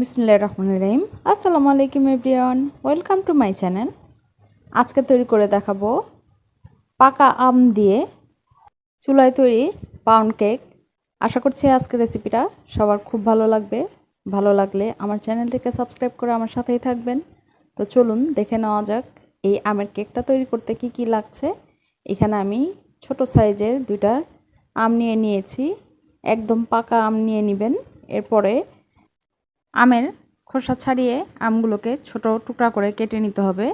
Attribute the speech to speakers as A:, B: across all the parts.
A: বিসমুল্লাহ রহমান রহিম। আসসালামু আলাইকুম everyone. Welcome to my channel. আজকে তৈরি করে দেখাবো পাকা আম দিয়ে চুলায় তৈরি পাউন্ড কেক। আশা করছি আজকের রেসিপিটা সবার খুব ভালো লাগবে। ভালো লাগলে আমার চ্যানেলটিকে সাবস্ক্রাইব করে আমার সাথেই থাকবেন। তো চলুন দেখে নেওয়া যাক এই আমের কেকটা তৈরি করতে কি কি লাগছে। এখানে আমি ছোট সাইজের দুইটা আম নিয়ে নিয়েছি। একদম পাকা আম নিয়ে নেবেন। এরপরে আমের খোসা ছাড়িয়ে আমগুলোকে ছোট টুকরা করে কেটে নিতে হবে।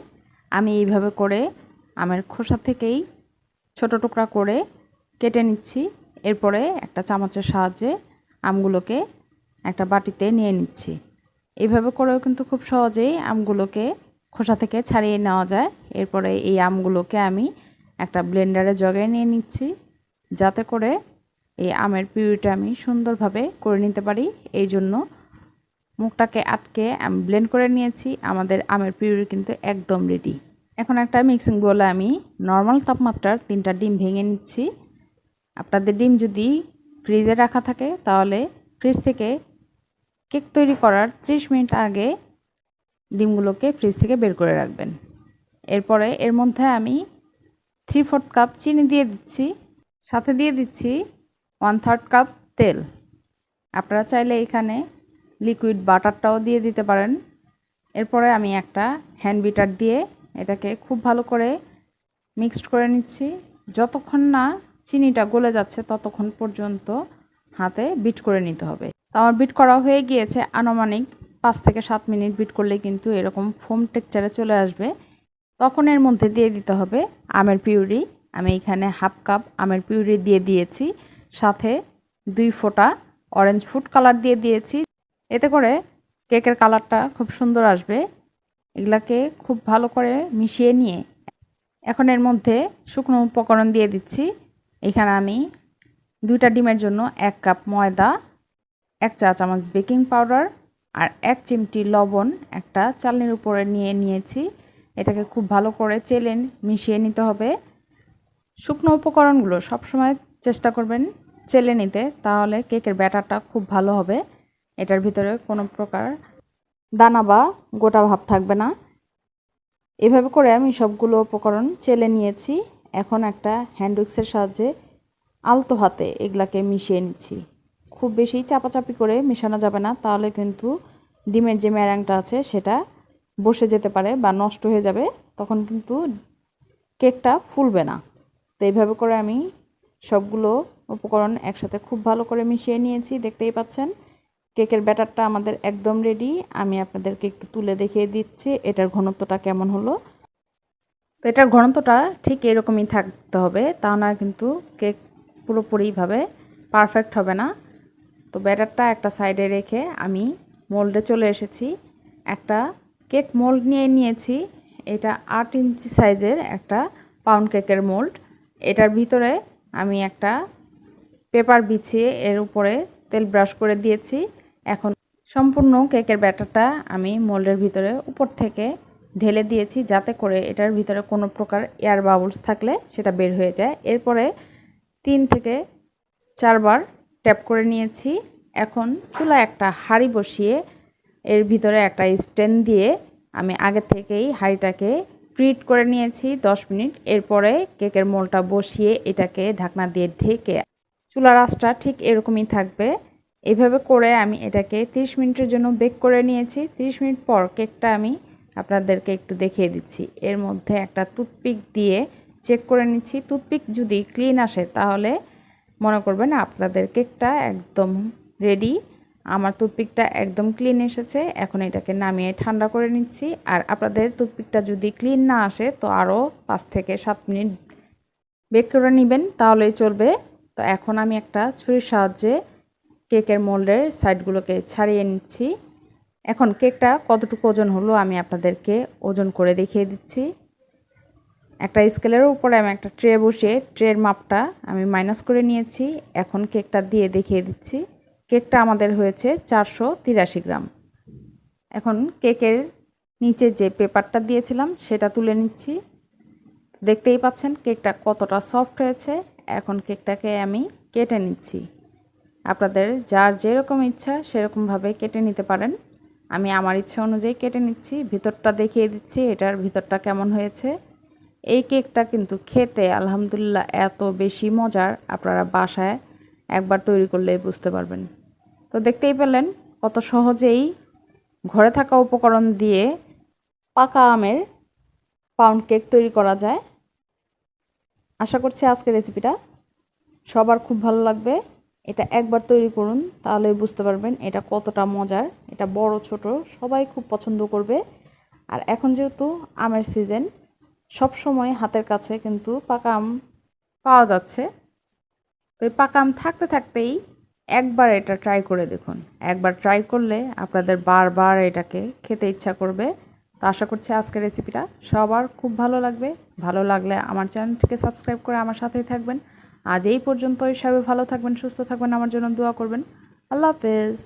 A: আমি এইভাবে করে আমের খোসা থেকেই ছোট টুকরা করে কেটে নিচ্ছি। এরপরে একটা চামচের সাহায্যে আমগুলোকে একটা বাটিতে নিয়ে নিচ্ছি। এইভাবে করেও কিন্তু খুব সহজেই আমগুলোকে খোসা থেকে ছাড়িয়ে নেওয়া যায়। এরপরে এই আমগুলোকে আমি একটা ব্লেন্ডারে জগে নিয়ে নিচ্ছি। যাতে করে এই আমের পিউরিটা আমি সুন্দরভাবে করে নিতে পারি। এই জন্য মুখটাকে আটকে, আমি ব্লেন্ড করে নিয়েছি। আমাদের আমের পিউরি কিন্তু একদম রেডি এখন একটা মিক্সিং বোলে আমি নর্মাল তাপমাত্রার তিনটা ডিম ভেঙে নিচ্ছি। আপনাদের ডিম যদি ফ্রিজে রাখা থাকে, তাহলে ফ্রিজ থেকে কেক তৈরি করার 30 মিনিট আগে ডিমগুলোকে ফ্রিজ থেকে বের করে রাখবেন। এরপরে এর মধ্যে আমি থ্রি ফোর্থ কাপ চিনি দিয়ে দিচ্ছি। সাথে দিয়ে দিচ্ছি ওয়ান থার্ড কাপ তেল। আপনারা চাইলে এখানে লিকুইড বাটারটাও দিয়ে দিতে পারেন। এরপরে আমি একটা হ্যান্ড বিটার দিয়ে এটাকে খুব ভালো করে মিক্সড করে নিচ্ছি। যতক্ষণ না চিনিটা গলে যাচ্ছে ততক্ষণ পর্যন্ত হাতে বিট করে নিতে হবে। তো আমার বিট করা হয়ে গিয়েছে আনুমানিক পাঁচ থেকে সাত মিনিট। বিট করলে কিন্তু এরকম ফোম টেক্সচারে চলে আসবে। তখন এর মধ্যে দিয়ে দিতে হবে আমের পিউরি। আমি এখানে হাফ কাপ আমের পিউরি দিয়ে দিয়েছি। সাথে দুই ফোঁটা অরেঞ্জ ফুড কালার দিয়ে দিয়েছি। এতে করে কেকের কালারটা খুব সুন্দর আসবে। এগুলাকে খুব ভালো করে মিশিয়ে নিয়ে এখন এর মধ্যে শুকনো উপকরণ দিয়ে দিচ্ছি। এখানে আমি দুইটা ডিমের জন্য এক কাপ ময়দা, এক চা চামচ বেকিং পাউডার আর এক চিমটি লবণ একটা চালনির উপরে নিয়ে নিয়েছি। এটাকে খুব ভালো করে চেলেন মিশিয়ে নিতে হবে। শুকনো উপকরণগুলো সবসময় চেষ্টা করবেন চেলে নিতে, তাহলে কেকের ব্যাটারটা খুব ভালো হবে। এটার ভিতরে কোনো প্রকার দানা বা গোটা ভাব থাকবে না। এভাবে করে আমি সবগুলো উপকরণ চেলে নিয়েছি। এখন একটা হ্যান্ড উইক্সের সাহায্যে আলতো হাতে এগুলাকে মিশিয়ে নিচ্ছি। খুব বেশি চাপাচাপি করে মেশানো যাবে না, তাহলে কিন্তু ডিমের যে ম্যারাংটা আছে সেটা বসে যেতে পারে বা নষ্ট হয়ে যাবে, তখন কিন্তু কেকটা ফুলবে না। তো এইভাবে করে আমি সবগুলো উপকরণ একসাথে খুব ভালো করে মিশিয়ে নিয়েছি, দেখতেই পাচ্ছেন। কেকের ব্যাটারটা আমাদের একদম রেডি আমি আপনাদেরকে একটু তুলে দেখিয়ে দিচ্ছি, এটার ঘনত্বটা কেমন হলো। তো এটার ঘনত্বটা ঠিক এরকমই থাকতে হবে, তা না কিন্তু কেক পুরোপুরিভাবে পারফেক্ট হবে না। তো ব্যাটারটা একটা সাইডে রেখে আমি মোল্ডে চলে এসেছি। একটা কেক মোল্ড নিয়ে নিয়েছি, এটা আট ইঞ্চি সাইজের একটা পাউন্ড কেকের মোল্ড এটার ভিতরে আমি একটা পেপার বিছিয়ে এর উপরে তেল ব্রাশ করে দিয়েছি। এখন সম্পূর্ণ কেকের ব্যাটারটা আমি মোল্ডের ভিতরে উপর থেকে ঢেলে দিয়েছি যাতে করে এটার ভিতরে কোনো প্রকার এয়ার বাবলস থাকলে সেটা বের হয়ে যায়। এরপরে তিন থেকে চারবার ট্যাপ করে নিয়েছি। এখন চুলা একটা হাঁড়ি বসিয়ে এর ভিতরে একটা স্ট্যান্ড দিয়ে আমি আগে থেকেই হাঁড়িটাকে প্রিট করে নিয়েছি দশ মিনিট। এরপরে কেকের মোলটা বসিয়ে এটাকে ঢাকনা দিয়ে ঢেকে চুলার আঁচটা ঠিক এরকমই থাকবে। এইভাবে করে আমি এটাকে 30 মিনিটের জন্য বেক করে নিয়েছি। 30 মিনিট পর কেকটা আমি আপনাদেরকে একটু দেখিয়ে দিচ্ছি। এর মধ্যে একটা টুথপিক দিয়ে চেক করে নিচ্ছি। টুথপিক যদি ক্লিন আসে তাহলে মনে করবেন আপনাদের কেকটা একদম রেডি আমার টুথপিকটা একদম ক্লিন এসেছে। এখন এটাকে নামিয়ে ঠান্ডা করে নিচ্ছি। আর আপনাদের টুথপিকটা যদি ক্লিন না আসে তো আরও পাঁচ থেকে সাত মিনিট বেক করে নেবেন, তাহলেই চলবে। তো এখন আমি একটা ছুরির সাহায্যে কেকের মোল্ডের সাইডগুলোকে ছাড়িয়ে নিচ্ছি। এখন কেকটা কতটুকু ওজন হলো আমি আপনাদেরকে ওজন করে দেখিয়ে দিচ্ছি। একটা স্কেলের উপরে আমি একটা ট্রে বসিয়ে ট্রের মাপটা আমি মাইনাস করে নিয়েছি। এখন কেকটা দিয়ে দেখিয়ে দিচ্ছি। কেকটা আমাদের হয়েছে চারশো তিরাশি গ্রাম। এখন কেকের নিচে যে পেপারটা দিয়েছিলাম সেটা তুলে নিচ্ছি। দেখতেই পাচ্ছেন কেকটা কতটা সফট হয়েছে। এখন কেকটাকে আমি কেটে নিচ্ছি। আপনাদের যার যেরকম ইচ্ছা সেরকমভাবে কেটে নিতে পারেন। আমি আমার ইচ্ছা অনুযায়ী কেটে নিচ্ছি, ভিতরটা দেখিয়ে দিচ্ছি, এটার ভিতরটা কেমন হয়েছে। এই কেকটা কিন্তু খেতে আলহামদুলিল্লাহ এত বেশি মজার, আপনারা বাসায় একবার তৈরি করলে বুঝতে পারবেন। তো দেখতেই পেলেন কত সহজেই ঘরে থাকা উপকরণ দিয়ে পাকা আমের পাউন্ড কেক তৈরি করা যায়। আশা করছি আজকের রেসিপিটা সবার খুব ভালো লাগবে। এটা একবার তৈরি করুন, তাহলে বুঝতে পারবেন এটা কতটা মজার। এটা বড়, ছোট, সবাই খুব পছন্দ করবে। আর এখন যেহেতু আমের সিজন, সব সময় হাতের কাছে কিন্তু পাকা আম পাওয়া যাচ্ছে। তো পাকা আম থাকতে থাকতেই একবার এটা ট্রাই করে দেখুন। একবার ট্রাই করলে আপনাদের বারবার এটাকে খেতে ইচ্ছা করবে। তো আশা করছি আজকের রেসিপিটা সবার খুব ভালো লাগবে। ভালো লাগলে আমার চ্যানেলটিকে সাবস্ক্রাইব করে আমার সাথেই থাকবেন। আজ এই পর্যন্তই। সবাই ভালো থাকবেন সুস্থ থাকবেন আমার জন্য দোয়া করবেন। আল্লাহ হাফেজ।